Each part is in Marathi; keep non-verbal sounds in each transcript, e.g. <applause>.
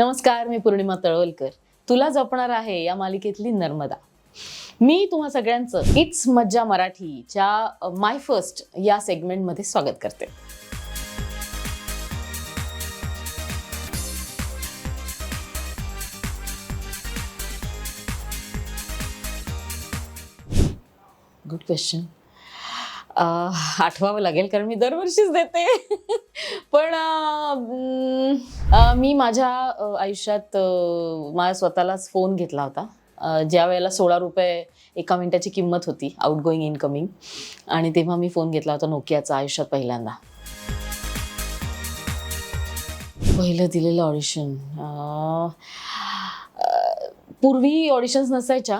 नमस्कार मी पूर्णिमा तळवलकर. तुला जपणार आहे या मालिकेतली नर्मदा. मी तुम्हा सगळ्यांचं इट्स मज्जा मराठीच्या माय फर्स्ट या सेगमेंटमध्ये स्वागत करते. गुड क्वेश्चन आठवावं लागेल कारण मी दरवर्षीच देते. पण मी माझ्या आयुष्यात माझ्या स्वतःलाच फोन घेतला होता. ज्या वेळेला सोळा रुपये एका मिनिटाची किंमत होती आउटगोईंग इनकमिंग आणि तेव्हा मी फोन घेतला होता नोकियाचा आयुष्यात पहिल्यांदा. पहिलं दिलेलं ऑडिशन पूर्वी ऑडिशन्स नसायच्या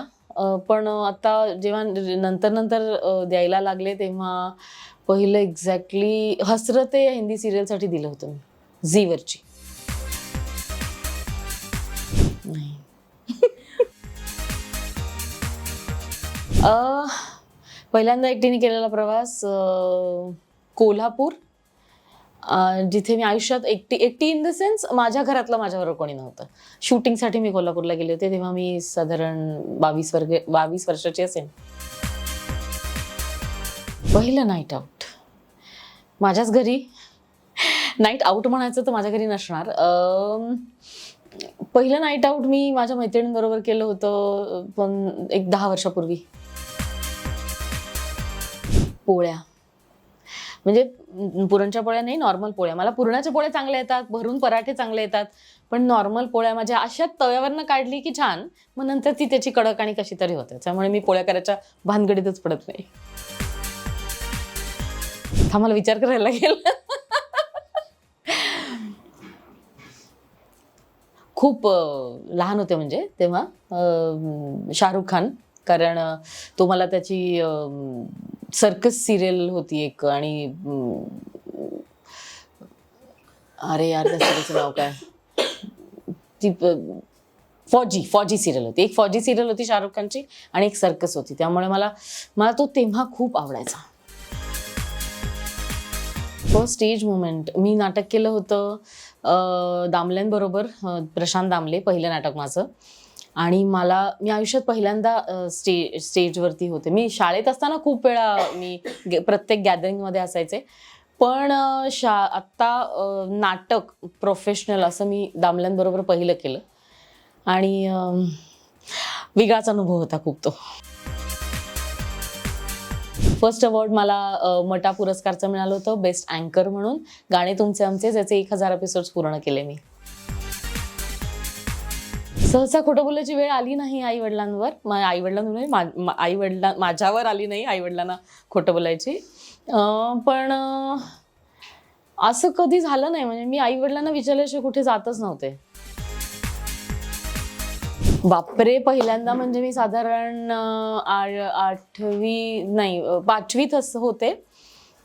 पण आता जेव्हा नंतर नंतर द्यायला लागले तेव्हा पहिलं एक्झॅक्टली हसरते या हिंदी सिरियलसाठी दिलं होतं मी. झीवरची नाही. पहिल्यांदा एकटीने केलेला प्रवास कोल्हापूर. जिथे मी आयुष्यात एकटी एकटी इन द सेन्स माझ्या घरातलं माझ्याबरोबर कोणी नव्हतं. शूटिंगसाठी मी कोल्हापूरला गेले होते तेव्हा मी साधारण बावीस वर्ग बावीस वर्षाची असेन. पहिलं नाईट आऊट माझ्याच घरी नाईट आऊट म्हणायचं तर माझ्या घरी नसणार. पहिलं नाईट आऊट मी माझ्या मैत्रिणींबरोबर केलं होतं पण एक दहा वर्षापूर्वी. पोळ्या. म्हणजे पुरणच्या पोळ्या नाही नॉर्मल पोळ्या. मला पुरणाच्या पोळ्या चांगल्या येतात भरून पराठे चांगले येतात पण नॉर्मल पोळ्या माझ्या अशा तव्यावरनं काढली की छान मग नंतर ती त्याची कडक आणि कशी तरी होते. त्यामुळे मी पोळ्या करायच्या भानगडीतच पडत नाही. हा मला विचार करायला लागेल. खूप लहान होते म्हणजे तेव्हा शाहरुख खान. कारण तो मला त्याची सर्कस सिरियल होती एक आणि अरे यार त्या सिरियलचं नाव काय? ती फौजी फौजी सिरियल होती. एक फौजी सिरियल होती शाहरुख खानची आणि एक सर्कस होती. त्यामुळे मला मला तो तेव्हा खूप आवडायचा. फर्स्ट स्टेज मुमेंट मी नाटक केलं होतं दामल्यांबरोबर प्रशांत दामले पहिलं नाटक माझं. आणि मला मी आयुष्यात पहिल्यांदा स्टे स्टेजवरती होते. मी शाळेत असताना खूप वेळा मी प्रत्येक गॅदरिंगमध्ये असायचे. पण शा आत्ता नाटक प्रोफेशनल असं मी दामल्यांबरोबर पहिलं केलं. आणि वेगळाच अनुभव होता खूप तो. फर्स्ट अवॉर्ड मला मटा पुरस्कारचं मिळालं होतं बेस्ट अँकर म्हणून. गाणे तुमचे आमचे ज्याचे एक हजार एपिसोड पूर्ण केले मी. सहसा खोटं बोलायची वेळ आली नाही आई वडिलांवर आई वडिलांवर आई वडिला माझ्यावर आली नाही आई वडिलांना खोटं बोलायची. पण असं कधी झालं नाही. म्हणजे मी आई वडिलांना विचारल्याशिवाय कुठे जातच नव्हते. बापरे पहिल्यांदा म्हणजे मी साधारण आठवी नाही पाचवीत असं होते.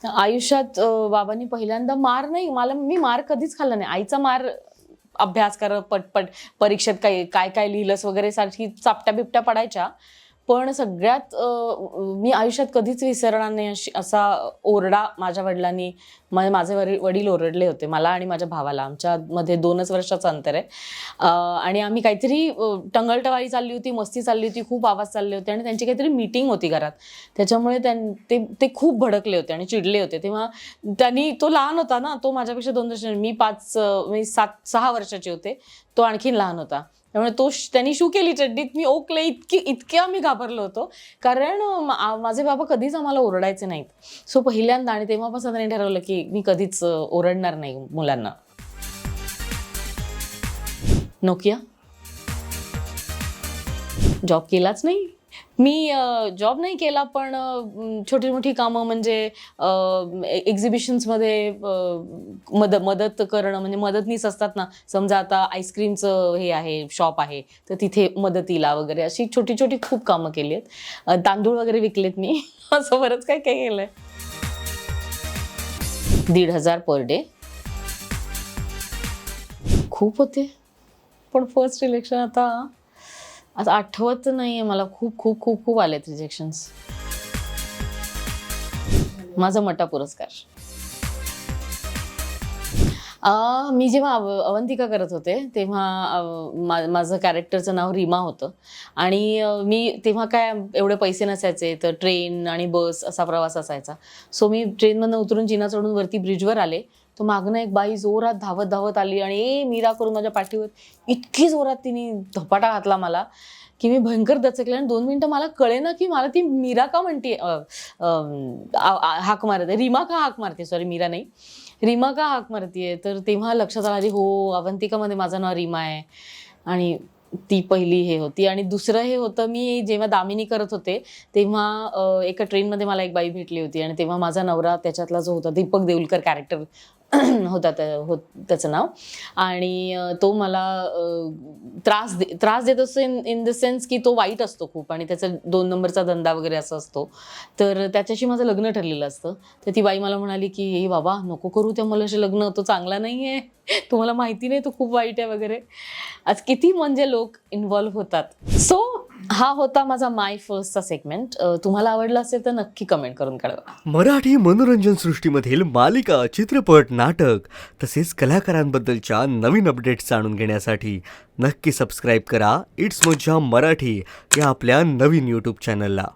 आयुष्यात बाबांनी पहिल्यांदा मार नाही मला मी मार कधीच खाल्ला नाही. आईचा मार अभ्यास कर पटपट परीक्षेत काय काय काय लिहिलंस वगैरे सारखी चापट्या बिपट्या पडायच्या. पण सगळ्यात मी आयुष्यात कधीच विसरणार नाही अशी असा ओरडा माझ्या वडिलांनी मा- माझे वडील वडील ओरडले होते मला आणि माझ्या भावाला. आमच्यामध्ये दोनच वर्षाचं अंतर आहे. आणि आम्ही काहीतरी टंगलटवाळी चालली होती मस्ती चालली होती खूप आवाज चालले होते आणि त्यांची काहीतरी मीटिंग होती घरात. त्याच्यामुळे त्यां ते ते खूप भडकले होते आणि चिडले होते. तेव्हा त्यांनी तो लहान होता ना तो माझ्यापेक्षा दोन वर्ष मी पाच मी सात सहा वर्षाचे होते. तो आणखीन लहान होता. त्यामुळे तो श- त्यांनी शू केली चड्डीत. मी ओकले इतकी इतक्या मी घाबरलो होतो. कारण मा- माझे बाबा कधीच आम्हाला ओरडायचे नाहीत. सो पहिल्यांदा आणि तेव्हापासून त्यांनी ठरवलं की मी कधीच ओरडणार नाही मुलांना. नोकिया? जॉब केलाच नाही? मी जॉब नाही केला पण छोटी मोठी कामं म्हणजे एक्झिबिशन्समध्ये मद मदत करणं म्हणजे मदतनीस असतात ना. समजा आता आईस्क्रीमचं हे आहे शॉप आहे तर तिथे मदतीला वगैरे अशी छोटी छोटी खूप कामं केली आहेत. तांदूळ वगैरे विकलेत मी. <laughs> असं बरंच काय काय केलं आहे दीड हजार पर डे खूप होते. पण फर्स्ट इलेक्शन आता आता आठवत नाहीये मला. खूप खूप खूप खूप आलेत रिजेक्शन्स माझा मटा पुरस्कार. मी जेव्हा अव- अवंतिका करत होते तेव्हा मा- माझं कॅरेक्टरचं नाव रीमा होतं. आणि मी तेव्हा काय एवढे पैसे नसायचे तर ट्रेन आणि बस असा प्रवास असायचा. सो मी ट्रेनमधनं उतरून जिना चढून वरती ब्रिजवर आले. तो मागणं एक बाई जोरात धावत धावत आली आणि ए मीरा करून माझ्या पाठीवर इतकी जोरात तिने धपाटा घातला मला की मी भयंकर दचकले आणि दोन मिनिटं मला कळे ना की मला ती मीरा का म्हणते हाक मारते रीमा का हाक मारते सॉरी मीरा नाही. रीमा का हाक मारतीये? तर तेव्हा लक्षात आला अरे हो अवंतिकामध्ये माझं नाव रीमा आहे. आणि ती पहिली हे होती. आणि दुसरं हे होतं मी जेव्हा दामिनी करत होते तेव्हा एका ट्रेनमध्ये मला एक बाई भेटली होती. आणि तेव्हा माझा नवरा त्याच्यातला जो होता दीपक देऊलकर कॅरेक्टर <clears throat> होता त्या हो त्याचं नाव. आणि तो मला त्रास दे त्रास देत असतो इन इन द सेन्स की तो वाईट असतो खूप आणि त्याचा दोन नंबरचा धंदा वगैरे असा असतो. तर त्याच्याशी माझं लग्न ठरलेलं असतं. तर ती बाई मला म्हणाली की हे बाबा नको करू त्या मुलाशी लग्न तो चांगला नाही आहे <laughs> तुम्हाला माहिती नाही तो खूप वाईट आहे वगैरे. आज किती म्हणजे लोक इन्व्हॉल्व्ह होतात. सो हा होता माझा माय फर्स्टचा सेगमेंट तुम्हाला आवडला असेल तर नक्की कमेंट करून कळवा. मराठी मनोरंजन सृष्टीमधील मालिका चित्रपट नाटक तसेच कलाकारांबद्दलच्या नवीन अपडेट्स जाणून घेण्यासाठी नक्की सबस्क्राईब करा. इट्स मज्जा मराठी या आपल्या नवीन यूट्यूब चॅनलला